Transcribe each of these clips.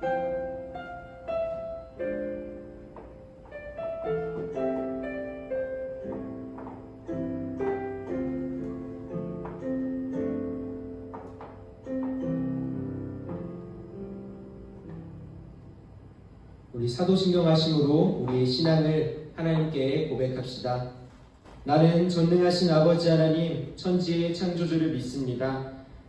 우리 사도신경 하심으로 우리의 신앙을 하나님께 고백합시다. 나는 전능하신 아버지 하나님 천지의 창조주를 믿습니다.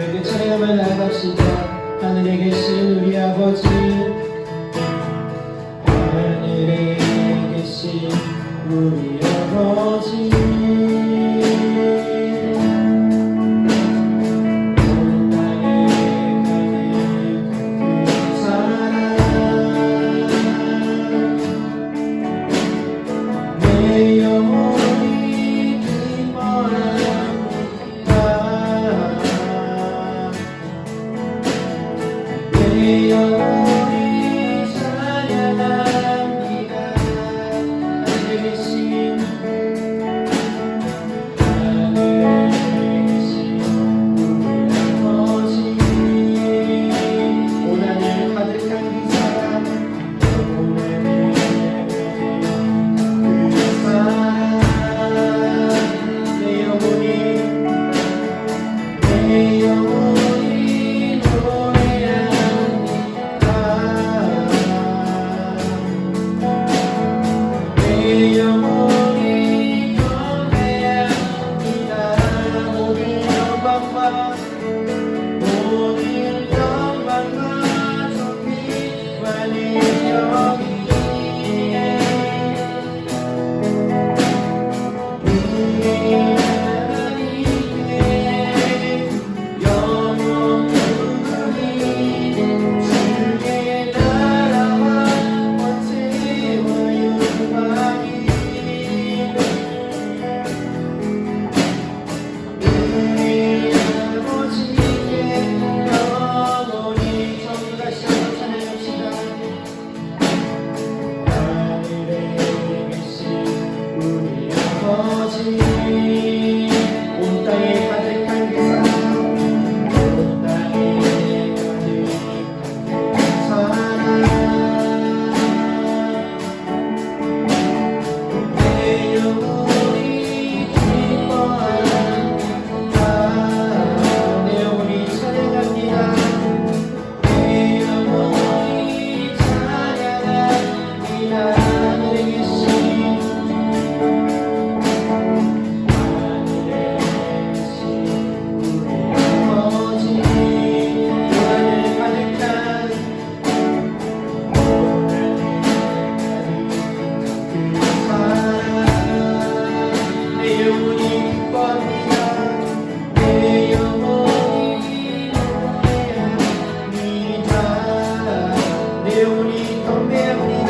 우리에게 찬양하며 나아갑시다. 하늘에 계신 우리 아버지. 하늘에 계신 우리 아버지 Come here.